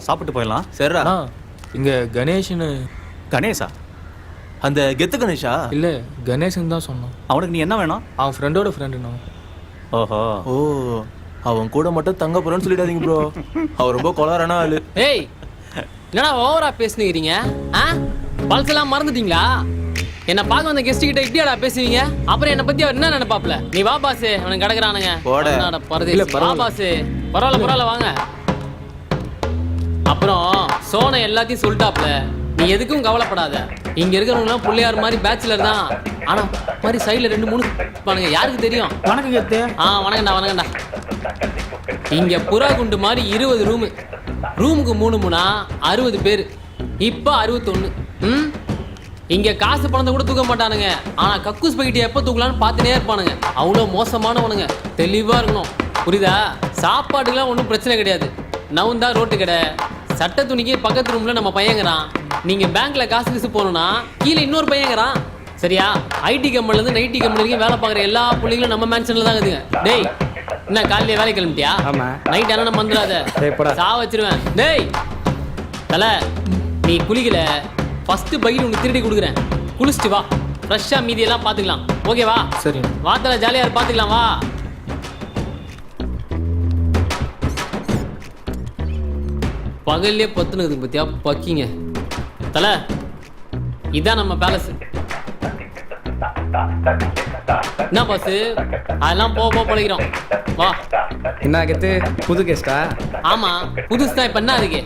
சாப்பிட்டு போயிடலாம். சரிடா. அண்ணா இங்க கணேஷ்னு கணேஷா? அந்த கெத்து கணேஷா? இல்ல கணேஷ்னு தான் சொன்னான். அவனுக்கு நீ என்ன வேணும்? அவன் ஃப்ரெண்டோட ஃப்ரெண்டுண்ணா ஓஹோ. ஓ அவன் கூட மட்டும் தங்க போறேன்னு சொல்லிடாதீங்க ப்ரோ அவன் ரொம்ப கொலாரான ஆளு. ஏய் என்னடா ஓவரா பேசுனீங்க ஆ? பழசெல்லாம் மறந்துட்டீங்களா? என்ன பார்க்க வந்த கெஸ்ட் கிட்ட இப்படியாடா பேசுவீங்க? அப்புறம் என்ன பத்தி அவர் என்ன நினைப்பாப்ல நீ வா பாஸ் அவனுக்கு கிடக்குறானுங்க. போட. பரவாயில்ல பரவாயில்ல வாங்க. அப்புறம் சோனை எல்லாத்தையும் சொல்லிட்டாப்ல. நீ எதுக்கும் கவலைப்படாத. இங்க இருக்கிறவங்கலாம் பிள்ளையார் மாதிரி பேச்சுலர் தான். ஆனா மாதிரி சைடுல ரெண்டு மூணு பாருங்க யாருக்கு தெரியும்? வணக்கம் கெத்து ஆ வணக்கம்டா வணக்கம்டா. இங்க புறா குண்டு மாதிரி இருபது ரூமு ரூமுக்கு மூணு மூணா அறுபது பேர். இப்போ அறுபத்தொன்னு. ம்? இங்க காசு பணத்தை கூட தூக்க மாட்டானுங்க. ஆனா கக்கூஸ் பக்கிட்டு எப்போ தூக்கலாம்னு பார்த்துட்டே இருப்பானுங்க. அவ்வளோ மோசமானவனுங்க. தெளிவா இருக்கணும். புரியுதா? சாப்பாட்டுக்கெல்லாம் ஒன்றும் பிரச்சனை கிடையாது. நவுந்தா ரோட்டு கடை. சட்டை துணிக்கு பக்கத்து ரூம்ல நம்ம பையங்கிறான் நீங்க பேங்க்ல காசு கீசு போகணும்னா கீழே இன்னொரு பையங்கிறான் சரியா? ஐடி கம்பெனில இருந்து நைட்டி கம்பெனி வரைக்கும் வேலை பார்க்குற எல்லா பிள்ளைங்களும் நம்ம மேன்ஷன்ல தான் இருக்குதுங்க. டேய் என்ன காலையில வேலை கிளம்பிட்டியா? ஆமா. நைட் ஆனால் வந்துடாத டேய், போடா. சா வச்சிருவேன். டேய் தல நீ குளிக்கல. ஃபர்ஸ்ட் பைக் உனக்கு திருடி கொடுக்குறேன். குளிச்சுட்டு வா. ஃப்ரெஷ்ஷாக மீதியெல்லாம் பார்த்துக்கலாம். ஓகேவா சரிண்ணா வா தல ஜாலியாக இரு பார்த்துக்கலாம் வா. பகல்லே பத்துனுக்குது பத்தியா? பக்கிங்க. தல இதான் நம்ம பேலஸ் என்ன பாஸ் அதெல்லாம் போக போக பழகிறோம் வா. என்ன கெத்து? புது கெஸ்டா ஆமா புதுசு தான் இப்ப என்ன அடிங்க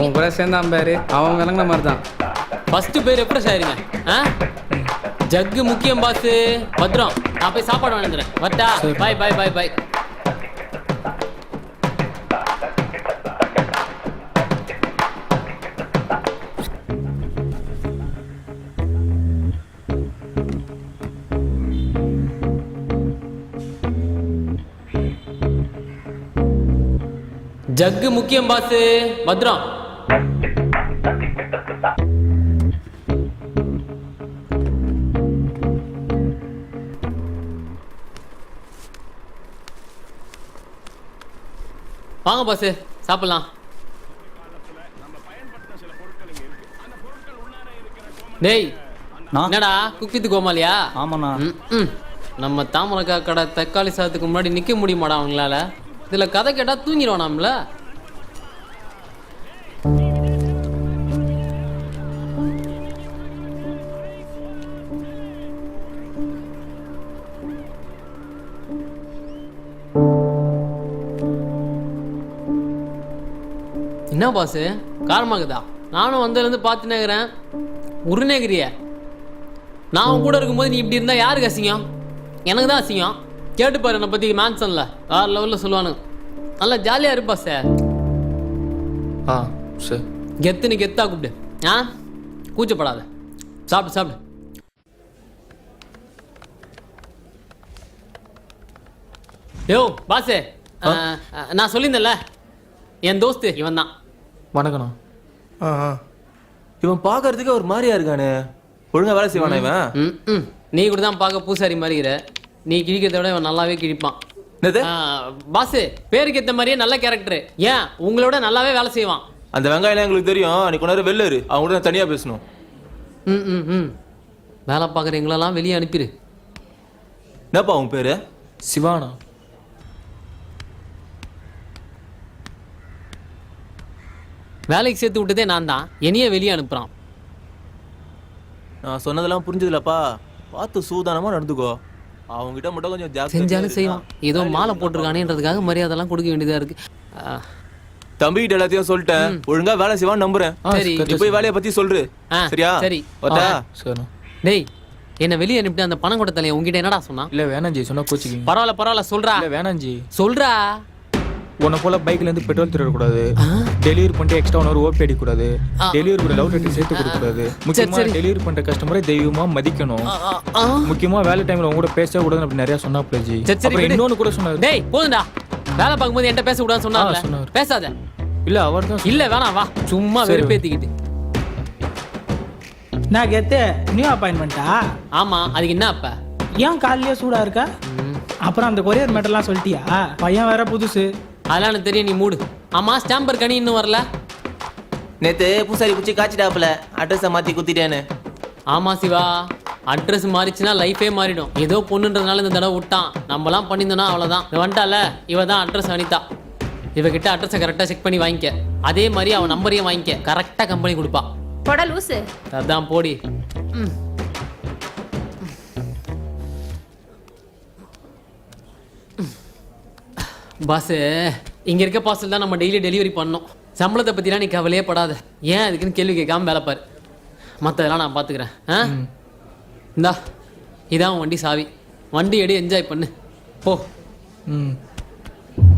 உன் கூட சேர்ந்தான் பாரு. அவன் விளங்கின மாதிரி தான் ஃபர்ஸ்ட் பேர் எப்படி சாருங்க ஜக்கு முக்கியம் பாஸ் பத்ரம் நான் போய் சாப்பாடு வாங்கிக்கிறேன் வரட்டா? பாய் பாய் பாய் பாய் ஜக்கு முக்கியம் பாஸ் பத்ரம். வாங்க பாஸ் சாப்பிடலாம். டேய் என்னடா குக்கித்து கோமாலியா ஆமாண்ணா. ம், ம். நம்ம தாமரக்கா கடை தக்காளி சாதத்துக்கு முன்னாடி நிக்க முடியுமாடா அவங்களால? இதுல கதை கேட்டா தூங்கிடுவானாம்ல என்ன பாஸ் காரமாகுதா? நானும் வந்ததுலேருந்து பார்த்து இருக்கிறேன். உருநேகிறிய நான் உன் கூட இருக்கும்போது நீ இப்படி இருந்தா யாருக்கு அசிங்கம்? எனக்கு தான் அசிங்கம். கேட்டு பாரு என்னை பற்றி மேன்சனில் வேறு லெவலில் சொல்லுவானுங்க. நல்லா ஜாலியாக இருப்பா சார் ஆ சரி கெத்துன்னு கெத்தா கூப்பிடு. ஆ? கூச்சப்படாத. சாப்பிடு சாப்பிடு. யோ பாசே நான் சொல்லியிருந்தேன்ல. என் தோஸ்து இவன் தான் வணக்கண்ணா ஆ, ஆ. இவன் பார்க்கறதுக்கு ஒரு மாதிரியா இருக்கானே. ஒழுங்கா வேலை செய்வானா இவன்? ம் ம். நீ கூட தான் பார்க்க பூசாரி மாதிரிங்கிற நீ கிழிக்கிறத விட இவன் நல்லாவே கிழிப்பான். என்னது? பேருக்கு ஏத்த மாதிரியே நல்ல கேரக்டர் ஏன்? உங்களோட நல்லாவே வேலை செய்வான். அந்த வெங்காயம் எங்களுக்கு தெரியும். நீ நேரம் வெளில இரு அவங்க கூட நான் தனியா பேசணும். ம் ம் ம். வேலை பார்க்குறவங்களெல்லாம் வெளியே அனுப்பிடு என்னப்பா உன் பேரு? சிவானா. வேலைக்கு சேர்த்து விட்டதே நான் தான். என்னையே வெளியே அனுப்புறான். நான் சொன்னதெல்லாம் புரிஞ்சதுலப்பா. பார்த்து சூதானமா நடந்துக்கோ. அவங்க கிட்ட மட்டும் கொஞ்சம் செஞ்சாலும். செய்வான். ஏதோ மாலை போட்டிருக்கானேன்றதுக்காக மரியாதைலாம் கொடுக்க வேண்டியதா இருக்கு. ஆ, தம்பி கிட்ட எல்லாத்தையும் சொல்லிட்டேன். ஒழுங்கா வேலை செய்வான்னு நம்புறேன். சரி. நீ போய் வேலையை பத்தி சொல்று ஆ, சரியா? சரி. சரிண்ணா டேய் என்னை வெளியே அனுப்பிட்டு அந்த பணம் கொடுத்த தலையை உங்ககிட்ட என்னடா சொன்னான்? இல்லை வேணாம் ஜி. சொன்னா கோச்சிக்கிங்க. பரவாயில்ல பரவாயில்ல சொல்றா. இல்லை வேணாம் ஜி. சொல்றா. உன்னை போல பைக்ல இருந்து பெட்ரோல் திருடக்கூடாது. டெலிவரி பண்ணிட்டு எக்ஸ்ட்ரா ஒன் ஓபி அடிக்கக்கூடாது ஆ. டெலிவரி கூட லவ் லெட்டர் சேர்த்து கொடுக்கக்கூடாது. முக்கியமா. டெலிவரி பண்ற கஸ்டமரை தெய்வமா மதிக்கணும். முக்கியமா வேலை டைம்ல உங்க கூட பேசவே கூடாதுன்னு அப்படி நிறைய சொன்னாப்ல ஜி. சரி, சரி, அப்புறம் விடு. இன்னொன்னு கூட சொன்னாரு. டேய் போதும்டா. வேலை பார்க்கும்போது என்கிட்ட பேசக்கூடாதுன்னு சொன்னார்ல. ஆ, சொன்னாரு. பேசாத. இல்ல அவர் தான் இல்ல வேணாம் வா. சும்மா. வெறுப்பேத்திக்கிட்டு. நான் கெத்து நியூ அப்பாயின்மெண்ட்டா ஆமா அதுக்கு என்ன அப்ப? ஏன் காலையிலே சூடா இருக்கா? அப்புறம் அந்த கொரியர் மேட்டர்லாம் சொல்லிட்டியா? பையன் வேற புதுசு. அதெல்லாம் எனக்கு தெரியும் நீ மூடு. ஆமா ஸ்டாம்பர் கனி இன்னும் வரல. நேத்து பூசாரி குச்சி காய்ச்சிட்டாப்புல அட்ரஸை மாத்தி குத்திட்டேன்னு. ஆமா சிவா. அட்ரஸ் மாறிச்சுன்னா லைஃபே மாறிடும். ஏதோ பொண்ணுன்றதுனால இந்த தடவை விட்டான். நம்மலாம் பண்ணியிருந்தோம்னா அவ்வளோதான் வந்துட்டால இவ தான் அட்ரஸ் அனிதா இவகிட்ட அட்ரஸை கரெக்டாக செக் பண்ணி வாங்கிக்க. அதே மாதிரி அவன் நம்பரையும் வாங்கிக்க. கரெக்டாக கம்பெனி கொடுப்பா. போடா லூசு. அதான் போடி. ம். பாஸ் இங்க இருக்க பார்சல் தான் நம்ம டெய்லி டெலிவரி பண்ணோம் சம்பளத்தை பத்திலாம் நீ கவலையே படாத. ஏன் அதுக்குன்னு கேள்வி கேட்காம வேலை பாரு. மற்றதெல்லாம் நான் பார்த்துக்கிறேன் ஆ? இந்தா இதான் வண்டி சாவி. வண்டி எடி என்ஜாய் பண்ணு. போ. ம்.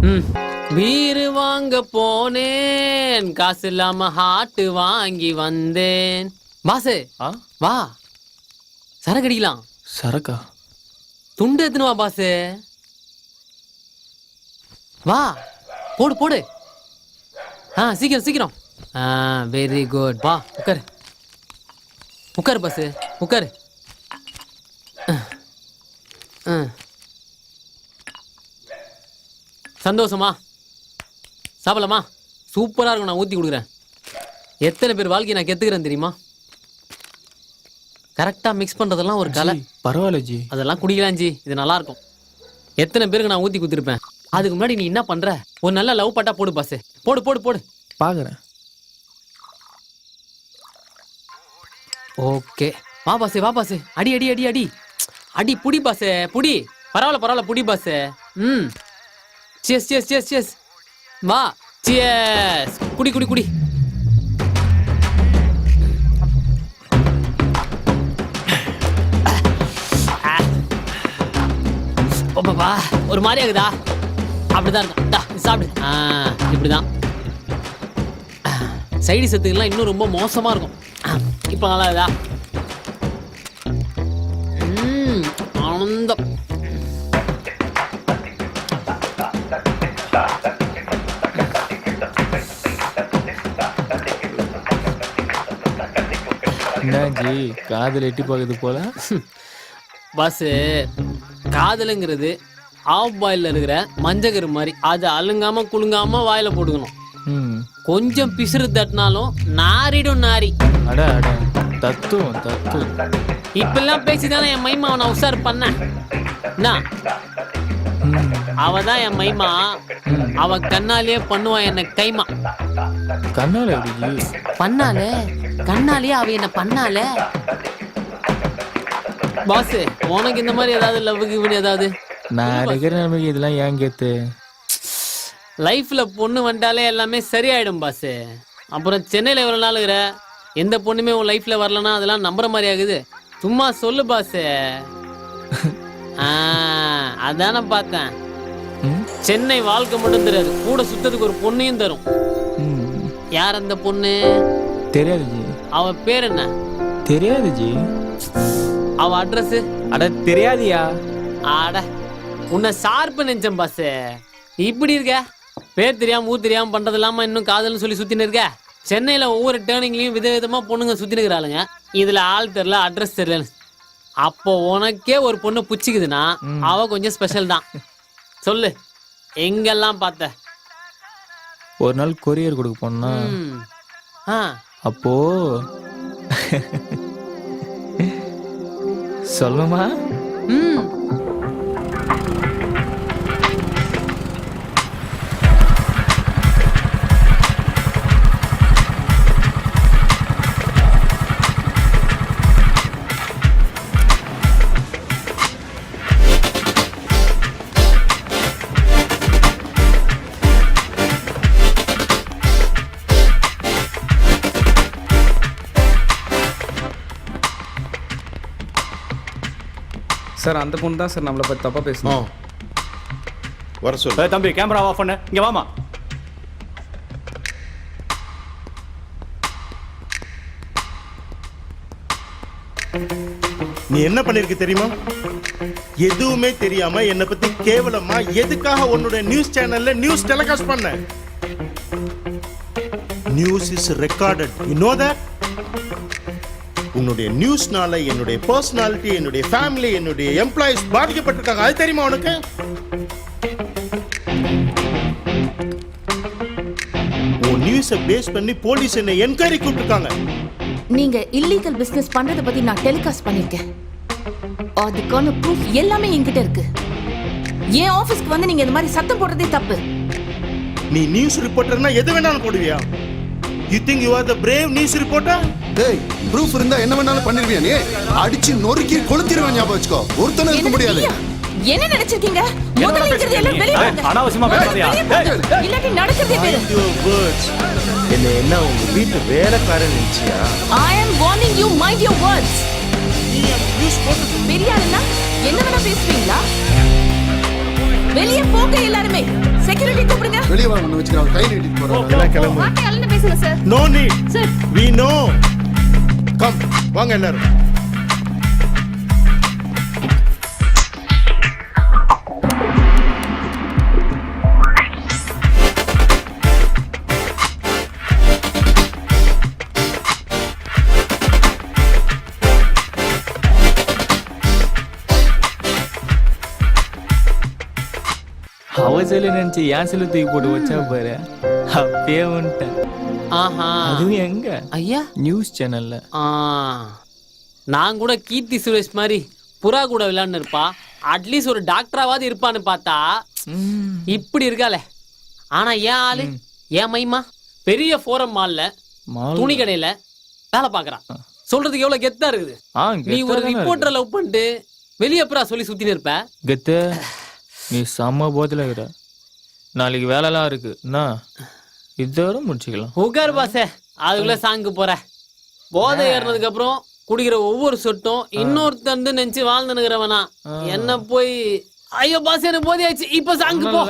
ம். வீடு வாங்க போனேன். காசு இல்லாம ஹாட்டு வாங்கி வந்தேன். பாசு ஆ? வா. சரக்கு அடிக்கலாம். சரக்கா? துண்டு எத்துன்னு வா பாசு. வா போடு போடு. ஆ சீக்கிரம் சீக்கிரம். ஆ வெரி குட் வா உட்காரு. உட்காரு பாசு உட்காரு. சந்தோஷமா? சாப்பிடலாமா சூப்பரா இருக்கும் நான் ஊத்தி கொடுக்குறேன். எத்தனை பேர் வாழ்க்கையை நான் கெத்துக்கிறேன் தெரியுமா? கரெக்டா மிக்ஸ் பண்றதெல்லாம் ஒரு கலை. பரவாயில்ல ஜி. அதெல்லாம் குடிக்கலாம் ஜி. இது நல்லா இருக்கும். எத்தனை பேருக்கு நான் ஊத்தி குத்திருப்பேன் அதுக்கு முன்னாடி நீ என்ன பண்ற? ஒரு நல்ல லவ் பட்டா போடு பாஸ் போடு போடு போடு. பார்க்குறேன் ஓகே. வா பாஸ் வா பாஸ் அடி அடி அடி அடி. அடி புடி பாஸ் புடி. பரவாயில்ல பரவாயில்ல புடி பாஸ் ம். சியஸ் சியஸ் சியஸ் சியஸ் வா. சியஸ் குடி குடி குடி. பாப்பா ஒரு மாதிரி ஆகுதா? அப்படிதான் இருக்கும் டா இது சாப்பிடு. ஆ இப்படிதான். சைடு சத்துக்கெல்லாம் இன்னும் ரொம்ப மோசமா இருக்கும். இப்போ நல்லா இதா ஆனந்தம். என்ன ஜி காதில் எட்டி பார்க்குது போல. பாஸ் காதலுங்கிறது ஆஃப் பாயில்ல இருக்கிற மஞ்சக்கரு மாதிரி அதை அழுங்காம குலுங்காம வாயில போட்டுக்கணும். ம். கொஞ்சம் பிசுறு தட்டினாலும் நாரிடும் நாரி. அட அட தத்துவம் தத்துவம். இப்பெல்லாம் பேசிதானே என் மைமா நான் உஷார் ம். அவ தான் என் மைமா. அவ கண்ணாலேயே பண்ணுவா என்ன கைமா. கண்ணால் பண்ணாலே? கண்ணாலேயே அவ என்ன பண்ணாலே? பாஸ் உனக்கு இந்த மாதிரி ஏதாவது லவ் கிவன் ஏதாவது? நான் இருக்கிற நிலைமைக்கு இதெல்லாம் ஏன் கேத்து? லைஃப்ல பொண்ணு வந்துட்டாலே எல்லாமே சரியாயிடும் பாஸ் அப்புறம் சென்னையில எவ்வளவு நாள் இருக்கிற? எந்த பொண்ணுமே உன் லைஃப்ல வரலன்னா அதெல்லாம் நம்புற மாதிரி ஆகுது. சும்மா சொல்லு பாஸ் அதானே பார்த்தேன். சென்னை வாழ்க்கை மட்டும் தெரியாது. கூட சுத்ததுக்கு ஒரு பொண்ணையும் தரும். யார் அந்த பொண்ணு? தெரியாது ஜி. அவ பேர் என்ன? தெரியாது ஜி. அவ அட்ரஸ் அட தெரியாதியா? ஆட உன்னை ஷார்ப்பு நினைச்சேன் பாஸ் இப்படி இருக்க? பேர் தெரியாம ஊர் தெரியாம பண்றது இல்லாம இன்னும் காதல்னு சொல்லி சுத்தின்னு இருக்க? சென்னையில ஒவ்வொரு டேர்னிங்லயும் விதவிதமா பொண்ணுங்க சுத்தின்னு இருக்கிறாளுங்க. இதுல ஆள் தெரியல அட்ரஸ் தெரியல அப்போ உனக்கே ஒரு பொண்ணு புச்சிக்குதுன்னா அவ கொஞ்சம் ஸ்பெஷல் தான். சொல்லு எங்கெல்லாம் பார்த்த? ஒரு நாள் கொரியர் கொடுக்க போனா அப்போ சொல்லுமா? ம். சார் அந்த பொண்ணு தான் சார் நம்மளை பற்றி தப்பாக ஆ. பேசணும் வர சொல்லு. ஏய், தம்பி கேமரா ஆஃப் பண்ணு. இங்க வாமா நீ என்ன பண்ணிருக்க தெரியுமா? எதுவுமே தெரியாம என்னை பத்தி கேவலமா எதுக்காக உன்னோட நியூஸ் சேனல்ல நியூஸ் டெலிகாஸ்ட் பண்ண? News is recorded you know that உன்னுடைய நியூஸ்னால என்னுடைய பர்சனாலிட்டி என்னுடைய ஃபேமிலி என்னுடைய எம்ப்ளாயிஸ் பாதிக்கப்பட்டிருக்காங்க. அது தெரியுமா உனக்கு? உன் நியூஸ் பேஸ் பண்ணி போலீஸ் என்னை என்கொயரி கூப்பிட்டுருக்காங்க. நீங்க இல்லீகல் பிசினஸ் பண்றத பத்தி நான் டெலிகாஸ்ட் பண்ணிருக்கேன். அதுக்கான ப்ரூஃப் எல்லாமே என்கிட்ட இருக்கு. என் ஆபீஸ்க்கு வந்து நீங்க இந்த மாதிரி சத்தம் போடுறதே தப்பு. நீ நியூஸ் ரிப்போர்ட்டர்னா எது வேணாலும் போடுவியா? You think you are the brave news reporter டேய் ப்ரூஃப் இருந்தா என்ன வேணாலும் பண்ணிருவியா நீ? அடிச்சு நொறுக்கி கொளுத்திருவேன் ஞாபகம் வச்சுக்கோ. ஒருத்தனும் இருக்க முடியாது? என்ன நினைச்சிருக்கீங்க? முதல்ல இருக்கிறது எல்லாம் வெளிய வாங்க. அனாவசியமா பேசாதயா? இல்லாட்டி நடக்கிறதே வேறு. என்ன என்ன உங்க வீட்டு வேலைக்காரன் நினைச்சியா? I am warning you mind your words பெரிய ஆளுனா என்ன வேணா பேசுவீங்களா? வெளிய போங்க எல்லாருமே. செக்யூரிட்டி கூப்பிடுங்க. வெளியே வாங்க ஒண்ணு வச்சுக்கிறாங்க கை நீட்டிட்டு போறாங்க வார்த்தை அளந்து பேசுங்க sir no need sir we know come வாங்க எல்லாரும். செல்லு நினைச்சு செல்லு தூக்கி போட்டு வச்சா பாரு. அப்பயே வந்துட்டேன். ஆஹா. அதுவும் எங்க? ஐயா. நியூஸ் சேனல்ல ஆ. நான் கூட கீர்த்தி சுரேஷ் மாதிரி புறா கூட விளையாண்டு இருப்பா. அட்லீஸ்ட் ஒரு டாக்டராவது இருப்பான்னு பார்த்தா இப்படி இருக்காளே. ஆனா ஏன் ஆளு ஏன் மைமா பெரிய ஃபோரம் மால்ல மால் துணி கடையில வேலை பாக்குறான் சொல்றதுக்கு எவ்வளவு கெத்தா இருக்குது? நீ ஒரு ரிப்போர்ட்டரை லவ் பண்ணிட்டு வெளியே அப்புறம் சொல்லி சுத்தின்னு இருப்ப. கெத்து. நீ செம்ம போத்துல இருக்கிற. நாளைக்கு வேலைலாம் இருக்கு. என்ன? இதோட முடிச்சுக்கலாம். உட்கார் பாசே. அதுக்குள்ள சாங்கு போற. போதை ஏறினதுக்கு அப்புறம் குடிக்கிற ஒவ்வொரு சொட்டும் இன்னொருத்தந்து நினைச்சு வாழ்ந்துனுக்கிறவனா என்ன போய் ஐயோ பாஸ் எனக்கு போதையாச்சு. இப்ப சாங்கு போ.